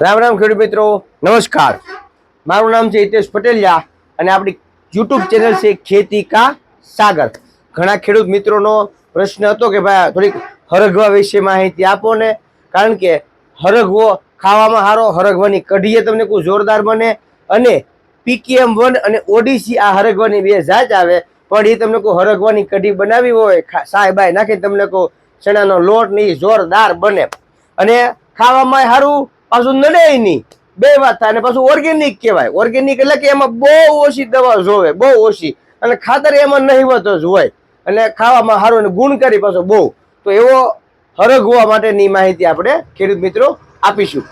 રામ રામ ખેડૂત મિત્રો, નમસ્કાર. મારું નામ છે હિતેશ પટેલિયા અને આપણી યુટ્યુબ ચેનલ છે ખેતી કા સાગર. ઘણા ખેડૂત મિત્રોનો પ્રશ્ન હતો કે ભાઈ થોડીક હરગવા વિશે માહિતી આપો ને. કારણ કે હરગવો ખાવામાં સારો હરગવાની કઢીએ તમને કોઈ જોરદાર બને અને પીકેએમ વન અને ઓડીસી આ હરગવાની બે જાત આવે, પણ એ તમને કોઈ હરગવાની કઢી બનાવી હોય, ખા- નાખી તમને કોઈ ચણાનો લોટ ને જોરદાર બને. અને ખાવામાં સારું પાછું નડે નહીં. બે વાત થાય અને પાછું ઓર્ગેનિક કહેવાય. ઓર્ગેનિક એટલે કે એમાં બહુ ઓછી દવા જોવે, બહુ ઓછી. અને ખાતર એમાં નહીવત જ હોય. અને ખાવામાં સારું અને ગુણકારી પાછો બહુ. તો એવો હરગવા માટેની માહિતી આપણે ખેડૂત મિત્રો આપીશું.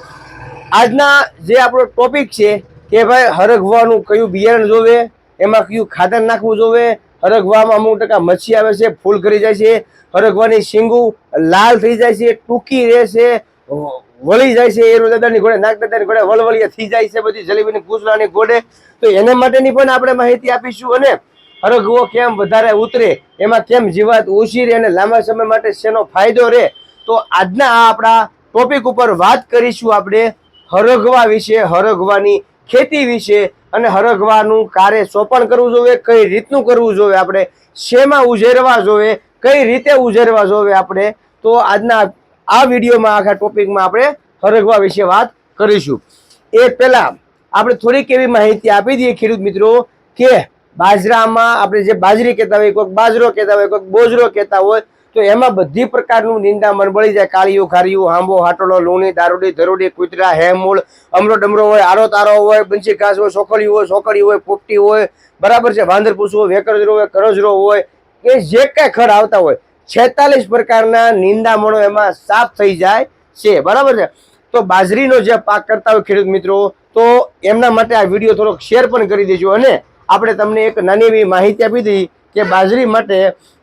આજના જે આપણો ટોપિક છે કે ભાઈ હરગવાનું કયું બિયારણ જોવે, એમાં કયું ખાતર નાખવું જોવે, હરગવામાં અમુક ટકા મચ્છી આવે છે, ફૂલ કરી જાય છે, હરગવાની શીંગું લાલ થઈ જાય છે, ટૂંકી રહે છે વળી જાય છે એરુ દાદાની ઘોડે, નાગ દાદાની ઘોડે વળવળિયા થઈ જાય છે બધી જલેબીની કૂસલાની ઘોડે તો એના માટેની પણ આપણે માહિતી આપીશું અને હરગવો કેમ વધારે ઉતરે, એમાં કેમ જીવાત ઓછી રહે અને લાંબા સમય માટે શેનો ફાયદો રહે. તો આજના આ આપણા ટોપિક ઉપર વાત કરીશું આપણે હરગવા વિશે, હરગવાની ખેતી વિશે અને હરગવાનું કાર્ય સોંપણ કરવું જોઈએ કઈ રીતનું કરવું જોઈએ આપણે, શેમાં ઉજેરવા જોઈએ કઈ રીતે ઉજેરવા જોઈએ આપણે. તો આજના આ વિડીયોમાં, આખા ટોપિકમાં આપણે હરગવા વિશે વાત કરીશું. એ પહેલાં આપણે થોડીક એવી માહિતી આપી દઈએ ખેડૂત મિત્રો કે બાજરામાં આપણે જે બાજરી કહેતા હોય, કોઈક બાજરો કહેતા હોય, કોઈક બોજરો કહેતા હોય, તો એમાં બધી પ્રકારનું નિંદામણ મળી જાય. કાળિયું ખારિયું હાંબો, હાટોળો, લૂણી, દારૂડી, ધરોડી, કૂતરા, હેમૂળ અમરો ડમરો હોય આરો તારો હોય બંસી ઘાસ હોય સોખળી હોય સોકળી હોય, પોપટી હોય, બરાબર છે વાંદર પૂછવું હોય, વેકરજરો હોય, કરજરો હોય, કે જે કાંઈ ખડ આવતા હોય છેતાલીસ પ્રકારના નિંદામણો એમાં સાફ થઈ જાય છે. બરાબર છે? તો બાજરીનો જે પાક કરતા હોય ખેડૂત મિત્રો, તો એમના માટે આ વીડિયો થોડોક શેર પણ કરી દેજો અને આપણે તમને એક નાની એવી માહિતી આપી દીધી કે બાજરી માટે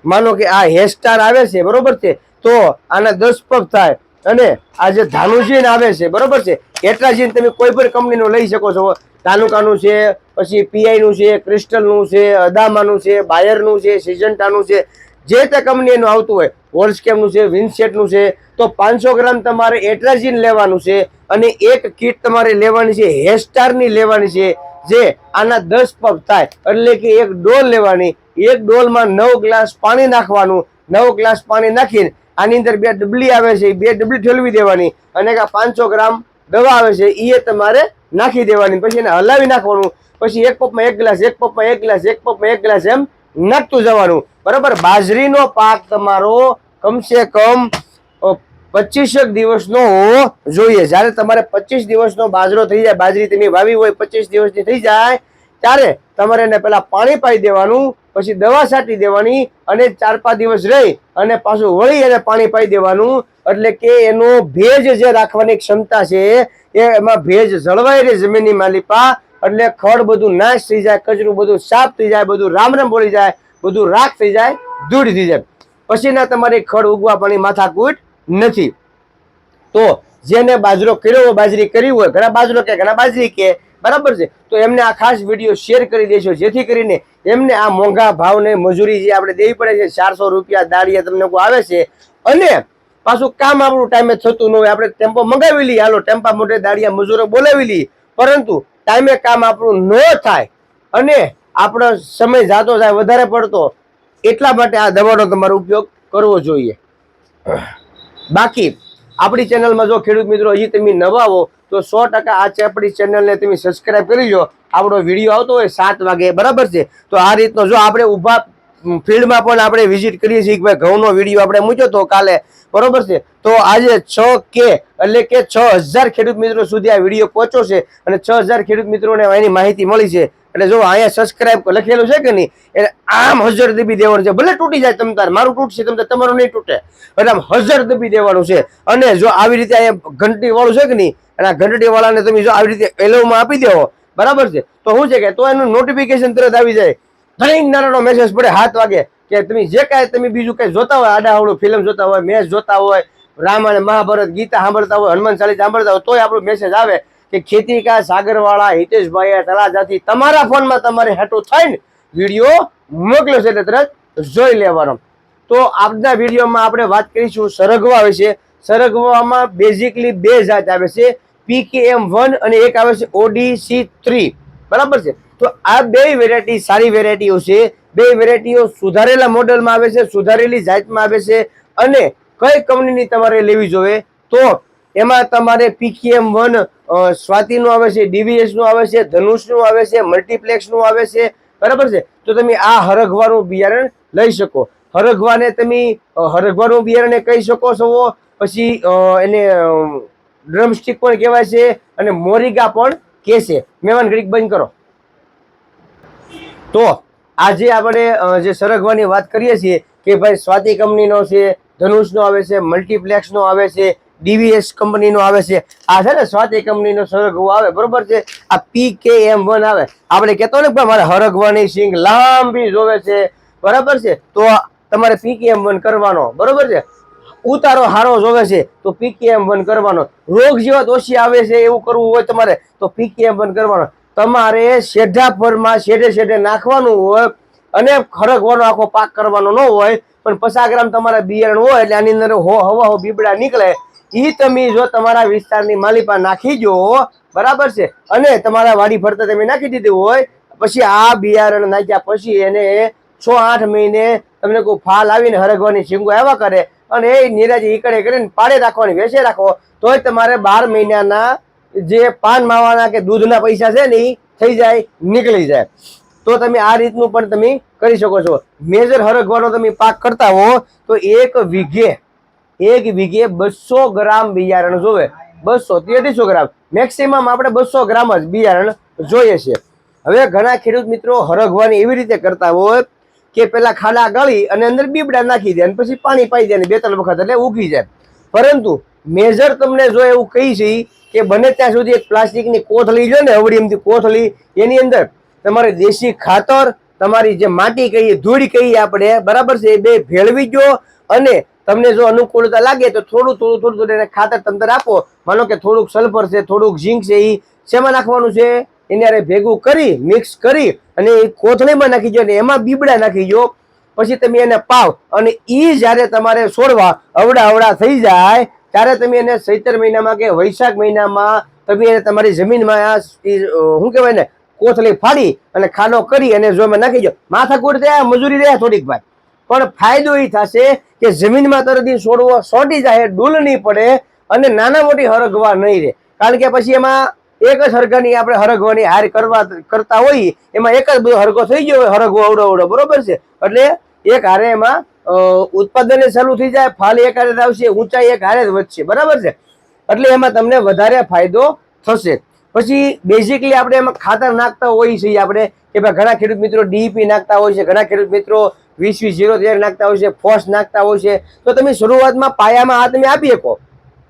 માનો કે આ હેરસ્ટાર આવે છે, બરોબર છે? તો આના દસ પગ થાય અને આ જે ધાનુજીન આવે છે, બરાબર છે? એટ્રાજીન તમે કોઈ પણ કંપનીનું લઈ શકો છો. તાલુકાનું છે, પછી પીઆઈનું છે, ક્રિસ્ટલનું છે, અદામાનું છે, બાયરનું છે, સિજન્ટાનું છે. જે તે કંપનીનું આવતું હોય વોલ્સકેમનું છે વિન્સેટનું છે, તો પાંચસો ગ્રામ તમારે એટ્રાજીન લેવાનું છે અને એક કીટ તમારે લેવાની છે હેરસ્ટારની લેવાની છે, જે આના દસ પગ થાય. એટલે કે એક ડોલ લેવાની, એક ડોલમાં નવ ગ્લાસ પાણી નાખવાનું, નવ ગ્લાસ પાણી નાખીને આની અંદર બે ડબલી આવે છે બે ડબલી ઠેલવી દેવાની અને પાંચસો ગ્રામ દવા આવે છે એ તમારે નાખી દેવાની. પછી એને હલાવી નાખવાનું, પછી એક પપમાં એક ગ્લાસ, એક પપમાં એક ગ્લાસ, એક પપમાં એક ગ્લાસ એમ નાખતું જવાનું. બરાબર? બાજરીનો પાક તમારો કમસે કમ પચીસેક દિવસનો હોવો જોઈએ. જ્યારે તમારે પચીસ દિવસનો બાજરો થઈ જાય, બાજરી તમે વાવી હોય, પચીસ દિવસની થઈ જાય, ત્યારે તમારે એને પેલા પાણી પાઈ દેવાનું, પછી દવા છાંટી દેવાની અને ચાર પાંચ દિવસ રહી અને પાછું વળી એને પાણી પાઈ દેવાનું. એટલે કે એનો ભેજ જે રાખવાની ક્ષમતા છે, એ એમાં ભેજ જળવાઈ રહે જમીનની માલિપા. એટલે ખડ બધું નાશ થઈ જાય, કચરું બધું સાફ થઈ જાય, બધું રામ રામ બોલી જાય. બધું રાખ થઈ જાય, ધૂળ થઈ જાય. પછીના તમારી ખડ ઉગવા પણ માથાકૂટ નથી. તો જેને બાજરો કર્યો હોય, બાજરી કરી હોય, ઘણા બાજરો કે ઘણા બાજરી કે, બરાબર છે? તો એમને આ ખાસ વીડિયો શેર કરી દેશો જેથી કરીને એમને આ મોંઘા ભાવને મજૂરી જે આપણે દેવી પડે છે, ચારસો રૂપિયા દાળિયા તમને કોઈ આવે છે, અને પાછું કામ આપણું ટાઈમે થતું ન હોય, આપણે ટેમ્પો મંગાવી લઈએ. હાલો, ટેમ્પા મોટે દાળિયા મજૂરો બોલાવી લઈએ. પરંતુ ટાઈમે કામ આપણું ન થાય. અને આપણો સમય જાતો જાય, વધારે પડતો, એટલા માટે આ દવાનો તમારો ઉપયોગ કરવો જોઈએ. બાકી, આપણી ચેનલમાં જો ખેડૂત મિત્રો હજી તમે નવા હો, તો સો ટકા આ આપણી ચેનલને તમે સબસ્ક્રાઈબ કરી લો આપણો વીડિયો આવતો હોય સાત વાગે, બરાબર છે? તો આ રીતનો જો આપણે ઊભા ફિલ્ડમાં પણ આપણે વિઝિટ કરીએ છીએ કે ભાઈ ઘઉંનો વીડિયો આપણે મૂક્યો તો કાલે, બરોબર છે? તો આજે છ કે, એટલે કે છ હજાર ખેડૂત મિત્રો સુધી આ વીડિયો પહોંચ્યો છે અને છ હજાર ખેડૂત મિત્રોને એની માહિતી મળી છે. એટલે જો અહીંયા સબસ્ક્રાઇબ લખેલું છે કે નહીં, એટલે આમ હજર દબી દેવાનું છે. ભલે તૂટી જાય તમ તાર, મારું તૂટશે તમતાર તમારું નહીં તૂટે. એટલે આમ હજર દબી દેવાનું છે. અને જો આવી રીતે અહીંયા ઘંટી વાળું છે કે નહીં, અને આ ઘંટી તમે જો આવી રીતે એલોમાં આપી દેવો બરાબર છે? તો શું છે કે, તો એનું નોટિફિકેશન તરત આવી જાય. ઘણી નાનો મેસેજ પડે હાથ વાગે કે તમે જે કાંઈ તમે બીજું કાંઈ જોતા હોય આડાવડું ફિલ્મ જોતા હોય, મેચ જોતા હોય, રામાયણ, મહાભારત, ગીતા સાંભળતા હોય, હનુમાન ચાલીસ સાંભળતા હોય, તોય આપણો મેસેજ આવે. કે ખેતી કા સાગરવાળા હિતેશભાઈ તળાજાથી તમારા ફોનમાં તમારે હેઠું થઈને વીડિયો મોકલ્યો છે એટલે તરત જોઈ લેવાનો. તો આજના વિડીયોમાં આપણે વાત કરીશું સરગવા વિશે. સરગવામાં બેઝિકલી બે જાત આવે છે. પીકેએમ વન અને એક આવે છે ઓડીસી થ્રી બરાબર છે? તો આ બે વેરાયટી સારી વેરાયટીઓ છે. બે વેરાયટીઓ સુધારેલા મોડલમાં આવે છે, સુધારેલી જાતમાં આવે છે અને કઈ કંપનીની તમારે લેવી જોઈએ? તો એમાં તમારે પીકેએમ વન સ્વાતિનું આવે છે ડીવીએસનું આવે છે, ધનુષનું આવે છે, મલ્ટીપ્લેક્સનું આવે છે, બરાબર છે? તો તમે આ હરગવાનું બિયારણ લઈ શકો. હરગવાને તમે હરગવાનું બિયારણને કહી શકો છો, પછી એને ડ્રમસ્ટિક પણ કહેવાય છે અને મોરિગા પણ કહે છે. મહેમાન ઘડીક બંધ કરો. તો આજે આપણે જે સરગવાની વાત કરીએ છીએ કે ભાઈ સ્વાતિ કંપનીનો છે, ધનુષનો આવે છે, મલ્ટીપ્લેક્સનો આવે છે ડીવીએસ કંપનીનો આવે છે. આ છે ને સ્વાતિ કંપનીનો સરગવો આવે, બરોબર છે? આ પી કે એમ વન આવે. આપણે કહેતો ને કે ભાઈ મારે હરગવાની સિંગ લાંબી જોવે છે. બરાબર છે? તો તમારે પી કે એમ વન કરવાનો, બરોબર છે? ઉતારો હારો જોવે છે, તો પીકેએમ વન કરવાનો. રોગ જેવા દોષી આવે છે એવું કરવું હોય તમારે, તો પીકેએમ વન કરવાનો. તમારે શેઢા પરમાં શેઢે શેઢે નાખવાનું હોય અને ખરગવાનો આખો પાક કરવાનો ન હોય, પણ પચાસ ગ્રામ તમારા બિયારણ હોય એટલે આની અંદર હો હવા હો બીબડા નીકળે એ તમે જો તમારા વિસ્તારની માલિપા નાખી જો બરાબર છે? અને તમારા વાડી ફરતા તમે નાખી દીધું હોય, પછી આ બિયારણ નાખ્યા પછી એને છ આઠ મહિને તમને કોઈ ફાલ આવીને હરગવાની શીંગો આવ્યા કરે અને એ નિરાજી ઈકડે કરીને પાડે રાખવાની, વેચે રાખો. તોય તમારે બાર મહિનાના જે પાન માવાના કે દૂધના પૈસા છે ને એ થઈ જાય, નીકળી જાય. તો તમે આ રીતનું પણ તમે કરી શકો છો. મેજર હરગવાનો તમે પાક કરતા હો, તો એક વીઘે એક વીઘે બસો ગ્રામ બિયારણ જોવે. બસો, તેત્રીસો ગ્રામ. મેક્સિમમ આપણે બસો ગ્રામ જ બિયારણ જોઈએ છે. હવે ઘણા ખેડૂત મિત્રો હરગવાની એવી રીતે કરતા હોય કે પેલા ખાડા ગાળી અને અંદર બીબડા નાખી દે અને પછી પાણી પાઈ દે બે, ત્રણ વખત એટલે ઉગી જાય. પરંતુ મેજર તમને જો એવું કહી છે કે બને ત્યાં સુધી એક પ્લાસ્ટિકની કોથળી જો ને અવડીમથી કોથળી, એની અંદર તમારે દેશી ખાતર, તમારી જે માટી કહીએ ધૂળ કહીએ આપણે બરાબર છે એ બે ભેળવી જો અને તમને જો અનુકૂળતા લાગે તો થોડું થોડું થોડું થોડું એને ખાતર તંતર આપો. માનો કે થોડુંક સલ્ફર છે, થોડુંક ઝીંક છે એ શેમાં નાખવાનું છે? એને ભેગું કરી મિક્સ કરી અને એ કોથળીમાં નાખી દો અને એમાં બીબડા નાખી દો પછી તમે એને પાવ અને એ જ્યારે તમારે છોડવા અવડા અવડા થઈ જાય, ત્યારે તમે એને ચૈતર મહિનામાં કે વૈશાખ મહિનામાં તમે એને તમારી જમીનમાં શું કહેવાય ને કોથળી ફાડી અને ખાડો કરી અને જો એમાં નાખી દો માથાકૂટ રહ્યા મજૂરી રહ્યા થોડીક ભાઈ પણ ફાયદો એ થશે કે જમીનમાં તરતી છોડવો સોટી જાય ડૂલ નહીં પડે અને નાના મોટી હરગવા નહીં રહે. કારણ કે પછી એમાં એક જ હરગાની આપણે હરગવાની હાર કરવા કરતા હોઈએ એમાં એક જ બધો હરગો થઈ ગયો હોય હરગવો અવડો અવડો, બરોબર છે? એટલે એક હારે એમાં ઉત્પાદન ચાલુ થઈ જાય, ફાલ એક હારે આવશે, ઊંચાઈ એક હારે જ વધશે, બરાબર છે? એટલે એમાં તમને વધારે ફાયદો થશે. પછી બેઝિકલી આપણે એમાં ખાતર નાખતા હોઈએ છીએ આપણે, કે ભાઈ ઘણા ખેડૂત મિત્રો ડીઈપી નાખતા હોય છે, ઘણા ખેડૂત મિત્રો વીસ વીસ જીરો તેર નાખતા હોય છે ફોર્સ નાખતા હોય છે. તો તમે શરૂઆતમાં પાયામાં આ તમે આપી શકો.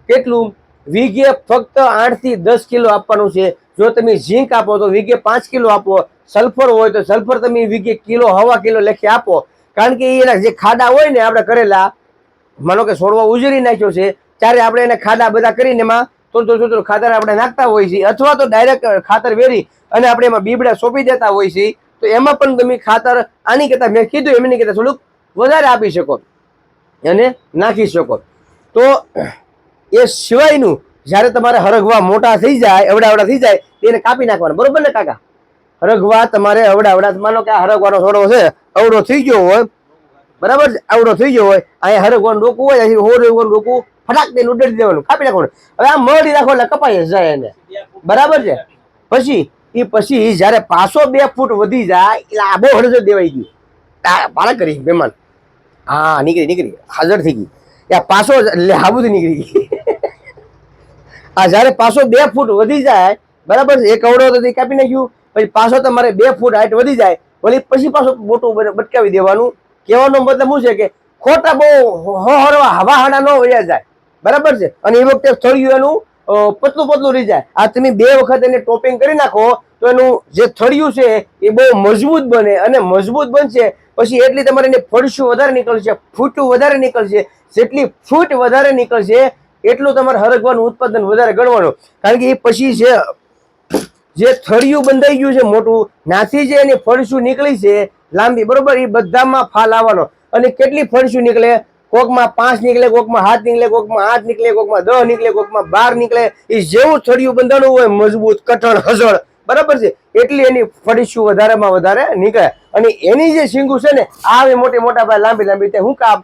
કેટલું? વીઘે ફક્ત આઠથી દસ કિલો આપવાનું છે. જો તમે ઝીંક આપો તો વીઘે પાંચ કિલો આપો. સલ્ફર હોય તો સલ્ફર તમે વીઘે કિલો, હવા કિલો લખી આપો. કારણ કે એના જે ખાડા હોય ને આપણે કરેલા, માનો કે છોડવા ઉજરી નાખ્યો છે, ત્યારે આપણે એને ખાડા બધા કરીને એમાં થોડું થોડું થોડું ખાતર આપણે નાખતા હોઈએ છીએ. અથવા તો ડાયરેક્ટ ખાતર વેરી અને આપણે એમાં બીબડા સોંપી દેતા હોઈએ છીએ. તો એમાં પણ તમે ખાતર આની કરતાં મેં કીધું, એમની કરતાં થોડુંક વધારે આપી શકો અને નાખી શકો. તો એ સિવાયનું જ્યારે તમારે હરગવા મોટા થઈ જાય અવડા અવડા થઈ જાય એને કાપી નાખવાના. બરોબર ને કાકા? હરગવા તમારે અવડા અવડા માનો કે આ હરગવાનો છોડો છે અવડો થઈ ગયો હોય, બરાબર છે? આવડો થઈ ગયો હોય, અહીંયા હરગવાનું ડોકું હોય અહીં હોર રોગવાનું ડોકું ફટાક દઈને ઉડાડી દેવાનું, કાપી નાખવાનું. હવે આ મળી રાખો એટલે કપાઈ જાય એને. બરાબર છે? પછી એ પછી જ્યારે પાછો બે ફૂટ વધી જાય, એટલે આબો હળજો દેવાઈ ગયું. બાળક કરી મહેમાન હા, નીકળી નીકળી. હાજર થઈ ગઈ. ત્યાં પાછો એટલે નીકળી ગઈ. આ જ્યારે પાછો બે ફૂટ વધી જાય, બરાબર એક અવડો તો કાપી નાખ્યું. પછી પાછો તમારે બે ફૂટ હાઈટ વધી જાય, વળી પછી પાછો મોટું બટ- બટકાવી દેવાનું. કહેવાનો મતલબ શું છે કે ખોટા બહુ હરવા હવા હાડા ન વયા જાય. બરાબર છે? અને એ વખતે થળિયું એનું પતલું પતલું રહી જાય. આ તમે બે વખત એને ટોપિંગ કરી નાખો, તો એનું જે થળિયું છે એ બહુ મજબૂત બને અને મજબૂત બનશે. પછી એટલી તમારે એને ફળશું વધારે નીકળશે ફૂટું વધારે નીકળશે, જેટલી ફૂટ વધારે નીકળશે, એટલું તમારે હરગવાનું ઉત્પાદન વધારે ગણવાનું. કારણ કે એ પછી જે જે થળિયું બંધાઈ ગયું છે મોટું નાથી જે એની ફળશું નીકળી છે લાંબી, બરોબર? એ બધામાં ફાલ આવવાનો. અને કેટલી ફળશું નીકળે? કોકમાં પાંચ નીકળે, કોકમાં હાથ નીકળે, કોકમાં આઠ નીકળે, કોકમાં દહ નીકળે, કોકમાં બાર નીકળે. એ જેવું છડિયું બંધાણું હોય, મજબૂત, કઠણ હજળ બરાબર છે? એટલી એની ફડીશું વધારેમાં વધારે નીકળે. અને એની જે શીંગું છે ને આવી મોટી મોટા ભાઈ લાંબી લાંબી તે શું કામ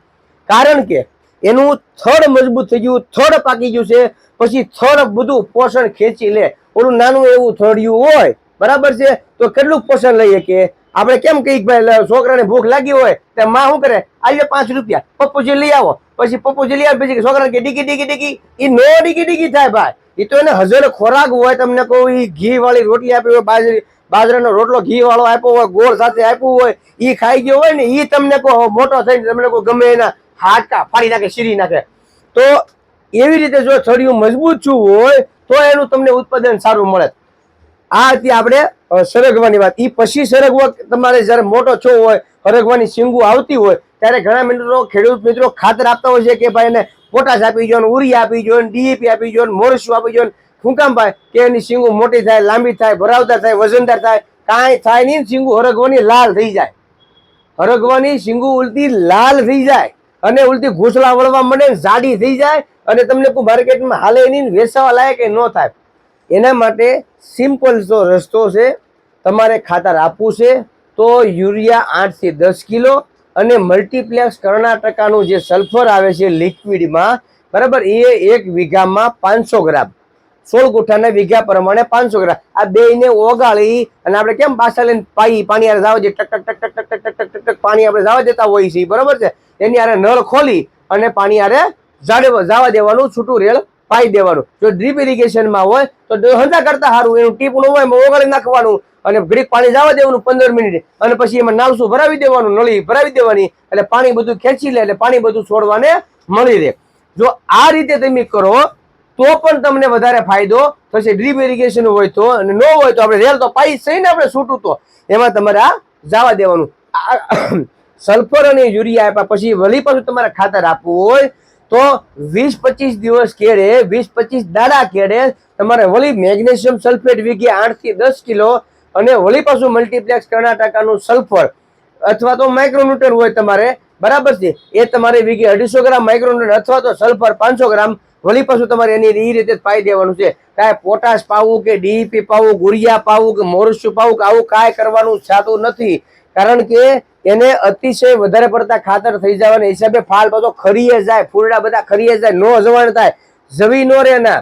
કારણ કે એનું થડ મજબૂત થઈ ગયું, થડ પાકી ગયું છે, પછી થડ બધું પોષણ ખેંચી લે. ઓલું નાનું એવું થડિયું હોય, બરાબર છે? તો કેટલું પોષણ લઈએ કે આપણે કેમ કહીએ ભાઈ છોકરાને ભૂખ લાગી હોય, તો માં શું કરે? આવ્યો પાંચ રૂપિયા. પપ્પુજી લઈ આવો. પછી પપ્પુજી લઈ આવે, પછી છોકરાને કે ડીકી ડીકી ડીકી. એ નો ડીકી ડીકી થાય ભાઈ. એ તો એને હજાર ખોરાક હોય, તમને કહું એ ઘી વાળી રોટલી આપી હોય, બાજરી, બાજરાનો રોટલો ઘી વાળો આપ્યો હોય, ગોળ સાથે આપ્યું હોય એ ખાઈ ગયો હોય ને એ તમને કહો મોટો થઈને તમને કહો ગમે એના હાડકા ફાડી નાખે, શીરી નાખે. તો એવી રીતે જો થળિયું મજબૂત છું હોય, તો એનું તમને ઉત્પાદન સારું મળે. આ હતી આપણે સરગવાની વાત. એ પછી સરગવા તમારે જ્યારે મોટો છો હોય, સરગવાની સિંગુ આવતી હોય, ત્યારે ઘણા મિત્રો, ખેડૂત મિત્રો ખાતર આપતા હોય છે કે ભાઈ એને પોટાશ આપી જો ઉરી આપી જો ડીએપી આપી જો મોરસું આપી જો શું કામ ભાઈ, કે એની સિંગુ મોટી થાય, લાંબી થાય, ભરાવદાર થાય, વજનદાર થાય, કાંઈ થાય નહીં સિંગુ હરગવાની લાલ થઈ જાય. હરગવાની સિંગુ ઉલટી લાલ થઈ જાય અને ઉલટી ઘૂસલા વળવા મળે જાડી થઈ જાય અને તમને કોઈ માર્કેટમાં હાલે નહીં વેચાવા લાયક એ ન થાય. એના માટે સિમ્પલ જો રસ્તો છે, તમારે ખાતર આપવું છે, તો યુરિયા આઠથી દસ કિલો અને મલ્ટીપ્લેક્સ કર્ણાટકાનું જે સલ્ફર આવે છે લિક્વિડમાં બરાબર, એ એક વીઘામાં પાંચસો ગ્રામ. સોળ ગુઠાના વીઘા પ્રમાણે પાંચસો ગ્રામ. આ બેને ઓગાળી અને આપણે કેમ પાછા લઈને પાઈ, પાણી હારે જાવ ટક ટક ટક ટક ટક ટક ટક ટક ટક, પાણી આપણે જવા દેતા હોઈએ છીએ, બરાબર છે? એની આરે નળ ખોલી અને પાણી આરે જાડે જવા દેવાનું છૂટું રેલ પાઈ દેવાનું. જો ડ્રીપ ઇરિગેશનમાં હોય, તો હંધા કરતા સારું. એનું ટીપણું હોય ઓગાળી નાખવાનું. અને ઘડીક પાણી જવા દેવાનું પંદર મિનિટ. અને પછી એમાં નાલસું ભરાવી દેવાનું, નળી ભરાવી દેવાની. એટલે પાણી બધું ખેંચી લે, એટલે પાણી બધું છોડવાને મળી રહે. જો આ રીતે તમે કરો, તો પણ તમને વધારે ફાયદો થશે. ડ્રીપ ઇરિગેશન હોય તો અને ન હોય તો આપણે રેલ તો પાઈ સહીને આપણે છૂટું તો. એમાં તમારે આ જવા દેવાનું. સલ્ફર અને યુરિયા આપ્યા પછી વળી પાછું તમારે ખાતર આપવું હોય. તો વીસ પચીસ દિવસ કેળે, વીસ પચીસ દાડા કેળે તમારે વળી મેગ્નેશિયમ સલ્ફેટ વીઘી આઠથી દસ કિલો અને વળી પાછું મલ્ટીપ્લેક્સ કર્ણાટકાનું સલ્ફર અથવા તો માઇક્રોન્યુટર હોય તમારે, બરાબર છે? એ તમારે વીઘી અઢીસો ગ્રામ માઇક્રોન્યુટર અથવા તો સલ્ફર પાંચસો ગ્રામ વળી પાછું તમારે એની એ રીતે પાઈ દેવાનું છે. કાંઈ પોટાશ પાવું કે ડીઈપી પાવું, ગુરિયા પાવું કે મોરસ્યુ પાવું કે આવું કાંઈ કરવાનું થતું નથી. કારણ કે એને અતિશય વધારે પડતા ખાતર થઈ જવાના હિસાબે ફાલ બધો ખરીએ જાય ફૂલડા બધા ખરીએ જાય, નો જવાણ થાય, જવી નો રે ના.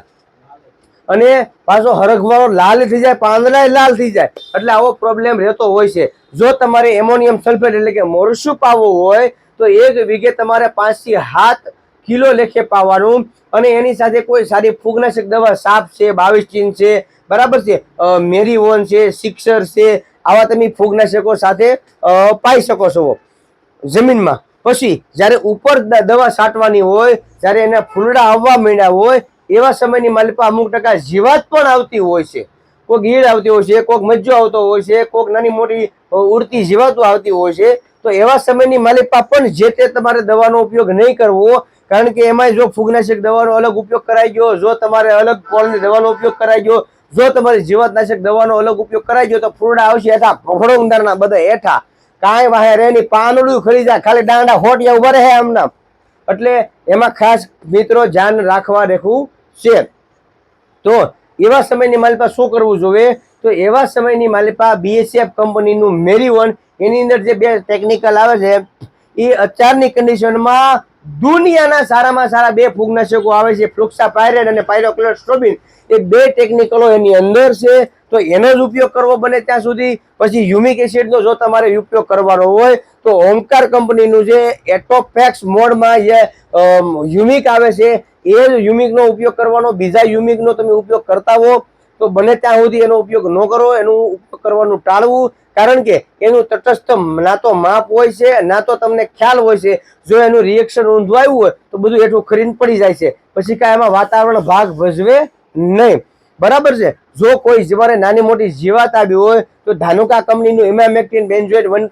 અને પાછો હરખવાળો લાલ થઈ જાય, પાંદડાય લાલ થઈ જાય. એટલે આવો પ્રોબ્લેમ રહેતો હોય છે. જો તમારે એમોનિયમ સલ્ફેટ એટલે કે મોરસું પાવવું હોય, તો એક વીઘે તમારે પાંચથી સાત કિલો લેખે પાવાનું. અને એની સાથે કોઈ સારી ફૂગનાશક દવા સાપ છે, બાવીસ ચીન છે, બરાબર છે? મેરીઓન છે, સિક્સર છે આવા તમે ફૂગનાશકો સાથે પાઈ શકો છો. જમીનમાં. પછી જ્યારે ઉપર દવા છાંટવાની હોય, જ્યારે એના ફૂલડા આવવા માંડ્યા હોય, એવા સમયની માલિપા અમુક ટકા જીવાત પણ આવતી હોય છે. કોઈક ઈડ આવતી હોય છે કોઈક મજ્જો આવતો હોય છે કોઈક નાની મોટી ઉડતી જીવાતો આવતી હોય છે, તો એવા સમયની માલિપા પણ જે તે તમારે દવાનો ઉપયોગ નહીં કરવો, કારણ કે એમાં જો ફૂગનાશક દવાનો અલગ ઉપયોગ કરાઈ ગયો, જો તમારે અલગ કોલની દવાનો ઉપયોગ કરાઈ ગયો જો તમારે જીવાતનાશક દવાનો અલગ ઉપયોગ કરાઈ ગયો તો ફૂરડા આવશે હેઠા ફફડો ઉંદરના બધા હેઠા. કાંઈ વાહે રે નહીં પાનડું ખરી જાય, ખાલી દાંડા હોટિયા ઊભા રહે એમના એટલે એમાં ખાસ મિત્રો ધ્યાન રાખવા રહેવું છે. તો એવા સમયની માલિપા શું કરવું જોઈએ તો એવા સમયની માલિપા બીએસએફ કંપનીનું મેરીવન એની અંદર જે બે ટેકનિકલ આવે છે, એ અત્યારની કન્ડિશનમાં દુનિયાના સારામાં સારા બે ફૂગનાશકો આવે છે ફ્લુક્સા પાયરેટ અને પાયરોક્લોસ્ટ્રોબિન એ બે ટેકનિકલો એની અંદર છે, તો એનો જ ઉપયોગ કરવો બને ત્યાં સુધી. પછી યુમિક એસિડનો જો તમારે ઉપયોગ કરવાનો હોય, તો ઓમકાર કંપનીનું જે એટોફેક્સ મોડમાં જે યુમિક આવે છે, એ જ યુમિકનો ઉપયોગ કરવાનો. બીજા યુમિકનો તમે ઉપયોગ કરતા હો તો બને ત્યાં સુધી એનો ઉપયોગ ન કરો, એનું ઉપયોગ કરવાનું ટાળવું. કારણ કે એનું તટસ્થ ના તો માપ હોય છે, ના તો તમને ખ્યાલ હોય છે. જો એનું રિએક્શન ઊંધું આવ્યું હોય, તો બધું એટલું ખરીને પડી જાય છે. પછી કાંઈ એમાં વાતાવરણ ભાગ ભજવે નહીં. બરાબર છે? જો કોઈ તમારે નાની મોટી જીવાત આવી હોય, તો ધાનુકા કંપનીનું ઇમામેક્ટિન બેન્ઝોઇટ વન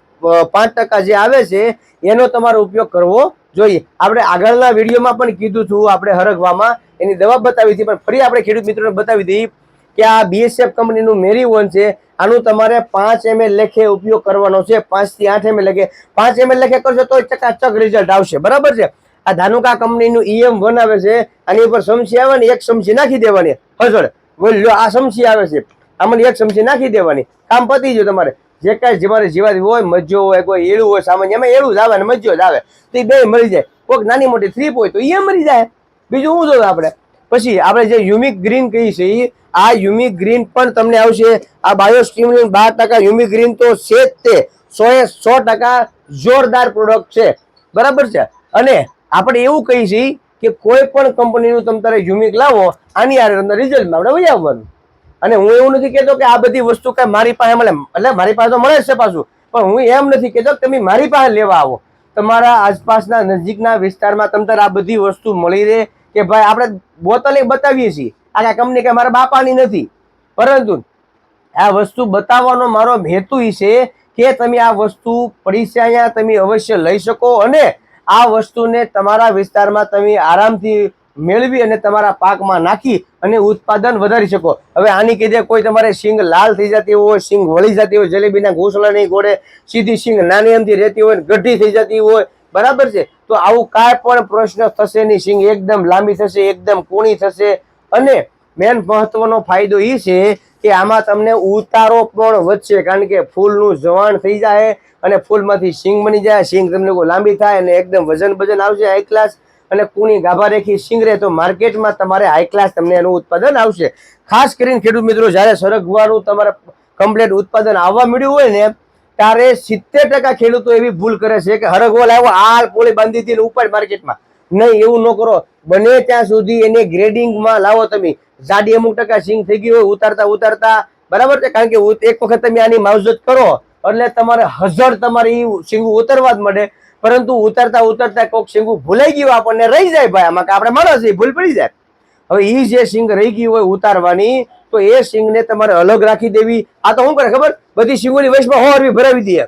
પાંચ ટકા જે આવે છે, એનો તમારો ઉપયોગ કરવો જોઈએ. આપણે આગળના વિડીયોમાં પણ કીધું હતું આપણે હરગવામાં. એની દવા બતાવી હતી, પણ ફરી આપણે ખેડૂત મિત્રોને બતાવી દઈએ. કે આ બીએસએફ કંપનીનું મેરી વન છે, આનું તમારે પાંચ એમએલ લેખે ઉપયોગ કરવાનો છે પાંચથી આઠ એમએલ લેખે. પાંચ એમએલ લેખે કરશો તો ચકાચક રિઝલ્ટ આવશે. બરાબર છે? આ ધાનુકા કંપનીનું ઈએમ વન આવે છે, આની ઉપર સમસી આવે ને, એક સમસી નાખી દેવાની. હજળ બોલ્યો આ સમસી આવે છે. આમાં એક સમસી નાખી દેવાની. કામ પતી ગયું તમારે. જે કાંઈ તમારે જીવાતી હોય મજો હોય, કોઈ એળું હોય, સામાન્ય, એમાં એળું જ આવે ને મજો જ આવે. તો એ બે મરી જાય. કોઈક નાની મોટી થ્રીપ હોય તો એ મરી જાય. બીજું શું જોયું આપણે? પછી આપણે જે યુમિક ગ્રીન કહીએ છીએ આ યુમી ગ્રીન પણ તમને આવશે. આ બાયો સ્ટીમ્યુલન્ટ બાર ટકા, યુમી ગ્રીન તો છે જ તે. સો એ સો ટકા જોરદાર પ્રોડક્ટ છે. બરાબર છે? અને આપણે એવું કહી છીએ કે કોઈ પણ કંપનીનું તમે તારે યુમિક લાવો, આની આ તમને રિઝલ્ટમાં આપણે વહી આવવાનું? અને હું એવું નથી કહેતો કે આ બધી વસ્તુ કાંઈ મારી પાસે મળે. એટલે મારી પાસે તો મળે જ છે પાછું. પણ હું એમ નથી કહેતો કે તમે મારી પાસે લેવા આવો. તમારા આસપાસના નજીકના વિસ્તારમાં તમ તારે આ બધી વસ્તુ મળી રહે કે ભાઈ આપણે બોતલે બતાવીએ છીએ. આ કંપની કે મારા બાપાની નથી. પરંતુ આ વસ્તુ બતાવવાનો મારો હેતુ છે કે તમે આ વસ્તુ પડી અહીંયા તમે અવશ્ય લઈ શકો અને આ વસ્તુને તમારા વિસ્તારમાં તમે આરામથી મેળવી અને તમારા પાકમાં નાખી અને ઉત્પાદન વધારી શકો. હવે આની કીધે કોઈ તમારે સિંગ લાલ થઈ જતી હોય સિંગ વળી જતી હોય, જલેબીના ઘોસલા નહીં ગોળે, સીધી સિંગ નાની એમથી રહેતી હોય ગઢી થઈ જતી હોય, બરાબર છે? તો આવું કાંઈ પણ પ્રશ્ન થશે નહીં સિંગ એકદમ લાંબી થશે, એકદમ કૂણી થશે અને મેન મહત્વનો ફાયદો એ છે કે આમાં તમને ઉતારો પણ વધશે, કારણ કે ફૂલનું જવાણ થઈ જાય અને ફૂલમાંથી સિંગ બની જાય, સિંગ તમને કોઈ લાંબી થાય અને એકદમ વજન વજન આવશે હાઈ ક્લાસ અને કુણી ગાભા રેખી સિંગ રહે તો માર્કેટમાં તમારે હાઈ ક્લાસ તમને એનું ઉત્પાદન આવશે. ખાસ કરીને ખેડૂત મિત્રો, જ્યારે સરગવાનું તમારે કમ્પ્લેટ ઉત્પાદન આવવા મળ્યું હોય ને, ત્યારે સિત્તેર ટકા ખેડૂતો એવી ભૂલ કરે છે કે હરગવો લાવ્યો આ પોળી બાંધી દીધી ઉપર માર્કેટમાં નહીં, એવું ન કરો. બને ત્યાં સુધી એને ગ્રેડિંગમાં લાવો તમે. જાડી અમુક ટકા સિંગ થઈ ગઈ હોય, ઉતારતા ઉતારતા. બરાબર છે? કારણ કે એક વખત તમે આની માવજત કરો, એટલે તમારે હજાર તમારે એ સિંગું ઉતરવા જ મળે. પરંતુ ઉતરતા ઉતરતા કોક સિંગું ભૂલાઈ ગયું, આપણને રહી જાય ભાઈ. આમાં કે આપણે માણસ એ ભૂલ પડી જાય. હવે એ જે સિંગ રહી ગઈ હોય ઉતારવાની, તો એ સિંગને તમારે અલગ રાખી દેવી. આ તો શું કરે, ખબર? બધી સિંગોની વયસમાં હો, અરવી ભરાવી દે.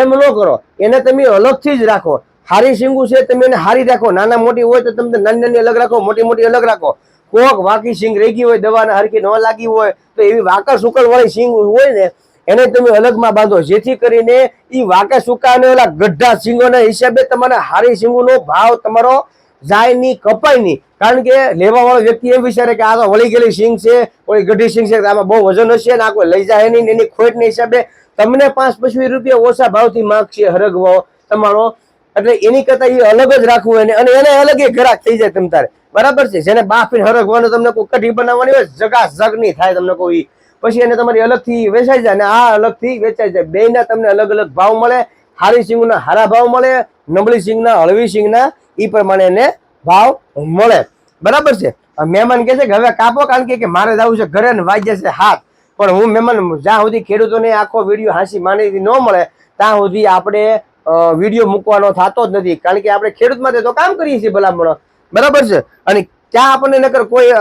એમ ન કરો. એને તમે અલગથી જ રાખો. હારી સિંગુ છે, તમે એને હારી રાખો. નાના મોટી હોય તો તમે નાની નાની અલગ રાખો, મોટી મોટી અલગ રાખો. કોક વાકી સિંગ રહી ગઈ હોય, દવાના હરકી ન લાગી હોય, તો એવી વાકર સુકળ વાળી સિંગ હોય ને, એને તમે અલગમાં બાંધો. જેથી કરીને એ વાંકા સુકા અને ઓલા ગઢા સિંગોના હિસાબે તમારે હારી સિંગોનો ભાવ તમારો જાય નહીં, કપાય નહીં. કારણ કે લેવા વાળો વ્યક્તિ એમ વિચારે કે આ તો વળી ગયેલી સિંગ છે કોઈ ગઢી સિંગ છે આમાં બહુ વજન હશે ને આ કોઈ લઈ જાય નહીં એની ખોટને હિસાબે તમને પાંચ પચીસ રૂપિયા ઓછા ભાવથી માગશે હરગવો તમારો. એટલે એની કરતા એ અલગ જ રાખવું એને અને એને અલગ એ ઘરાક થઈ જાય તમ તારે. બરાબર છે? જેને બાફીને હરગવાનું તમને કોઈ કઢી બનાવવાની હોય જગા જગ નહીં થાય તમને કોઈ. પછી એને તમારી અલગથી વેચાઈ જાય અને આ અલગથી વેચાઈ જાય. બેના તમને અલગ અલગ ભાવ મળે. હારી સિંગના હારા ભાવ મળે. નબળી સિંગના, હળવી સિંગના એ પ્રમાણે એને ભાવ મળે. બરાબર છે? મહેમાન કહે છે કે, હવે કાપો કારણ કે મારે જવું છે. ઘરે ને વાગ્ય છે હાથ. પણ હું મહેમાન, જ્યાં સુધી ખેડૂતોને આખો વીડિયો હાંસી માની ન મળે, ત્યાં સુધી આપણે વીડિયો મૂકવાનો થતો જ નથી. કારણ કે આપણે ખેડૂત માટે તો કામ કરીએ છીએ ભલામણ. બરાબર છે? અને ત્યાં આપણને નકર કોઈ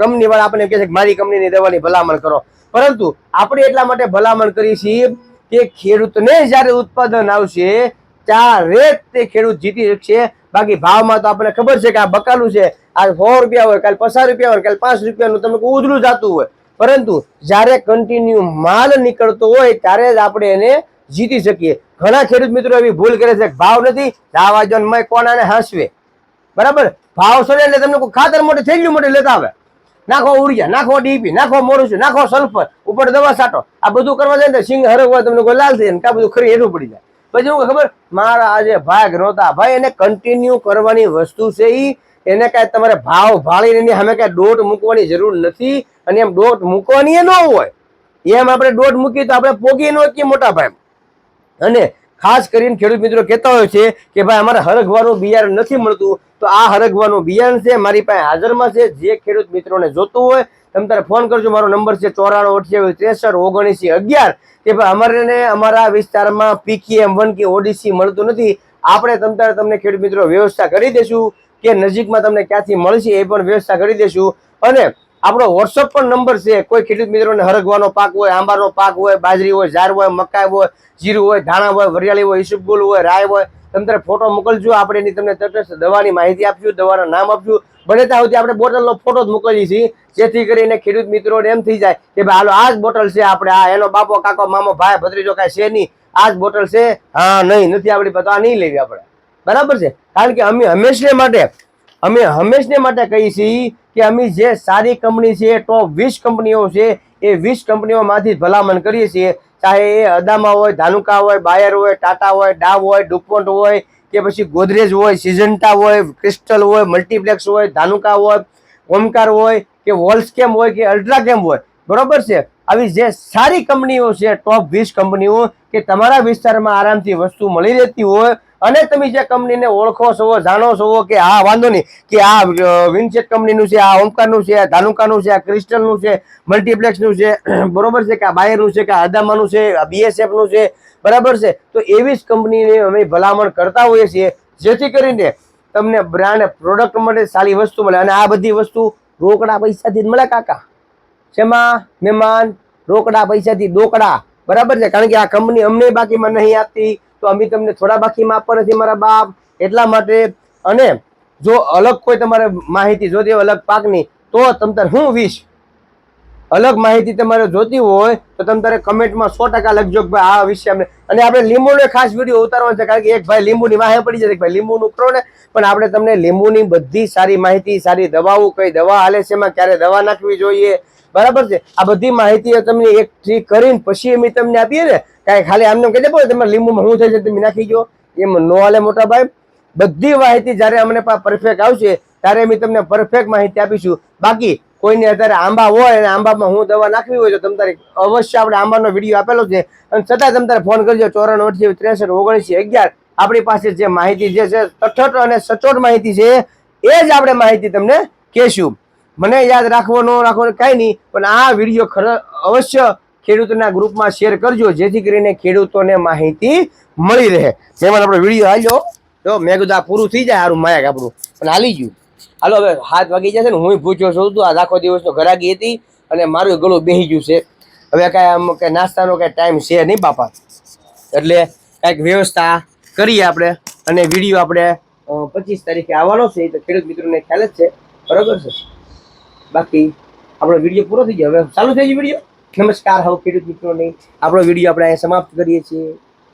કંપની વાળા આપણને કહે છે કે મારી કંપનીની દવાની ભલામણ કરો. પરંતુ આપણે એટલા માટે ભલામણ કરીએ છીએ કે ખેડૂતને જ્યારે ઉત્પાદન આવશે, ત્યારે જ તે ખેડૂત જીતી શકશે. બાકી ભાવમાં તો આપણને ખબર છે કે આ બકાલું છે. આ સો રૂપિયા હોય, કાલે પચાસ રૂપિયા હોય, કાલે પાંચ રૂપિયાનું તમને ઉધરું જતું હોય. પરંતુ જ્યારે કન્ટિન્યુ માલ નીકળતો હોય, ત્યારે જ આપણે એને જીતી શકીએ. ઘણા ખેડૂત મિત્રો એવી ભૂલ કરે છે ભાવ નથી લાવા જો મય કોનાને હસવે. બરાબર? ભાવ સડે એટલે તમને કોઈ ખાતર મોટે, થેલીઓ મોટે લેતા આવે. નાખો ઉડિયા નાખો ડીપી, નાખો મોરુસું નાખો સલ્ફર, ઉપર દવા છાંટો. આ બધું કરવા જાય ને સિંગ હરગવા તમને કોઈ લાલ થઈ જાય બધું ખરી હેઠું પડી જાય. પછી હું ખબર? મારા આજે ભાગ નહોતા ભાઈ, એને કન્ટિન્યુ કરવાની વસ્તુ છે એ એને કાંઈ તમારે ભાવ ભાળીને એની સામે કાંઈ દોટ મૂકવાની જરૂર નથી. અને એમ દોટ મૂકવાની એ ન હોય. એમ આપણે દોટ મૂકીએ તો આપણે પોગી ન શકીએ મોટા ભાઈ. અને ખાસ કરીને ખેડૂત મિત્રો કહેતા હોય છે કે ભાઈ અમારે હરગવાનું બિયારણ નથી મળતું, તો આ હરગવાનું બિયારણ છે, મારી પાસે હાજરમાં છે. જે ખેડૂત મિત્રોને જોતું હોય, તમે તારે ફોન કરજો. મારો નંબર છે ચોરાણું અઠ્યાવીસ ત્રેસઠ ઓગણીસી અગિયાર. કે ભાઈ અમારે અમારા વિસ્તારમાં પીકી એમ વન કે ઓડીસી મળતું નથી. આપણે તમ તારે તમને ખેડૂત મિત્રો વ્યવસ્થા કરી દઈશું કે નજીકમાં તમને ક્યાંથી મળશે એ પણ વ્યવસ્થા કરી દઈશું અને આપણો વોટ્સઅપ પણ નંબર છે. કોઈ ખેડૂત મિત્રોને હરગવાનો પાક હોય, આંબાનો પાક હોય, બાજરી હોય ઝાર હોય, મકાઈ હોય, જીરું હોય, ધાણા હોય, વરિયાળી હોય, ઈસુબગુલ હોય, રાય હોય, તમે ફોટો મોકલજો. આપણે એની તમને તટસ્થ દવાની માહિતી આપશું, દવાના નામ આપશું. બને ત્યાં સુધી આપણે બોટલનો ફોટો જ મોકલીએ છીએ, જેથી કરીને ખેડૂત મિત્રોને એમ થઈ જાય કે ભાઈ, હાલો, આ જ બોટલ છે આપણે, આ એનો બાપો, કાકો, મામો, ભાઈ, ભત્રીજો કાંઈ છે નહીં. આ જ બોટલ છે. હા, નહીં, નથી આપણી પાસે નહીં લેવી આપણે. બરાબર છે? કારણ કે અમે હંમેશને માટે, અમે હંમેશને માટે કહીએ છીએ કે અમે જે સારી કંપની છે ટોપ વીસ કંપનીઓ છે, એ વીસ કંપનીઓમાંથી ભલામણ કરીએ છીએ. ચાહે એ અદામા હોય, ધાનુકા હોય, બાયર હોય, ટાટા હોય ડાવ હોય, ડુપોન્ટ હોય, કે પછી ગોદરેજ હોય, સિઝન્ટા હોય, ક્રિસ્ટલ હોય, મલ્ટીપ્લેક્સ હોય, ધાનુકા હોય, ઓમકાર હોય, કે વોલ્સકેમ હોય, કે અલ્ટ્રાકેમ હોય. બરોબર છે? આવી જે સારી કંપનીઓ છે ટોપ વીસ કંપનીઓ, કે તમારા વિસ્તારમાં આરામથી વસ્તુ મળી રહેતી હોય અને તમે જે કંપનીને ઓળખો છો, જાણો છો કે આ વાંધો નહીં કે આ વિનસેટ કંપનીનું છે, આ ઓમકારનું છે, આ ધાનુકાનું છે, આ ક્રિસ્ટલનું છે, મલ્ટીપ્લેક્સનું છે, બરોબર છે કે આ બાયરનું છે, કે આ અદામાનું છે, આ બીએસએફનું છે, બરાબર છે? તો એવી જ કંપનીને અમે ભલામણ કરતા હોઈએ છીએ, જેથી કરીને તમને બ્રાન્ડ, પ્રોડક્ટ મળે, સારી વસ્તુ મળે. અને આ બધી વસ્તુ રોકડા પૈસાથી જ મળે કાકા. શેમાં? મહેમાન, રોકડા પૈસાથી ડોકડા બરાબર છે? કારણ કે આ કંપની અમને બાકીમાં નહીં આપતી. તો અમે તમને થોડા બાકીમાં આપવા નથી મારા બાપ એટલા માટે. અને જો અલગ કોઈ તમારે માહિતી જોતી હોય અલગ પાકની, તો તમ તારે હું વીશ? અલગ માહિતી તમારે જોતી હોય તો તમે તારે કમેન્ટમાં સો ટકા લખજો કે ભાઈ આ વિશે અમને. અને આપણે લીંબુનો ખાસ વીડિયો ઉતારવાનો છે કારણ કે એક ભાઈ લીંબુની વાહે પડી જશે ભાઈ લીંબુનું ઉતરો ને. પણ આપણે તમને લીંબુની બધી સારી માહિતી, સારી દવાઓ, કઈ દવા હાલે છે એમાં, ક્યારે દવા નાખવી જોઈએ. બરાબર છે? આ બધી માહિતી તમને એક ઠીક કરીને પછી અમે તમને આપીએ ને કાંઈ ખાલી આમને કહી દે તમે લીંબુમાં શું થાય છે તમે નાખી ગયો. એમ નો હાલે મોટા ભાઈ. બધી માહિતી જ્યારે અમને પરફેક્ટ આવશે, ત્યારે અમે તમને પરફેક્ટ માહિતી આપીશું. બાકી કોઈને અત્યારે આંબા હોય અને આંબામાં હું દવા નાખવી હોય તો તમારે અવશ્ય આપણે આંબાનો વીડિયો આપેલો છે. અને છતાં તમે તારે ફોન કરજો, ચોરાણું, અઠ્યાવીસ, ત્રેસઠ, ઓગણીસી, અગિયાર. આપણી પાસે જે માહિતી જે છે, સચોટ અને સચોટ માહિતી છે, એ જ આપણે માહિતી તમને કહેશું. મને યાદ રાખવો, ન રાખવો, કાંઈ નહીં. પણ આ વીડિયો ખરો, અવશ્ય ખેડૂતોના ગ્રુપમાં શેર કરજો, જેથી કરીને ખેડૂતોને માહિતી મળી રહે. જેમાં આપણો વીડિયો હાલ્યો, જો મેં કીધું આ પૂરું થઈ જાય સારું માયક આપણું. પણ હાલી ગયું. હાલો, હવે હાથ વાગી જશે ને હું પૂછ્યો છું. તું આ આખો દિવસનો ઘરાગી હતી અને મારું ગળું બેસી ગયું છે. હવે કાંઈ આમ કે નાસ્તાનો કાંઈ ટાઈમ છે નહીં બાપા. એટલે કાંઈક વ્યવસ્થા કરીએ આપણે અને વીડિયો આપણે પચીસ તારીખે આવવાનો છે તો ખેડૂત મિત્રોને ખ્યાલ જ છે. બરાબર છે? બાકી આપણો વીડિયો પૂરો થઈ ગયો. હવે ચાલુ થઈ ગયો વીડિયો? નમસ્કાર હવે ખેડૂત મિત્રોને. આપણો વીડિયો આપણે અહીંયા સમાપ્ત કરીએ છીએ.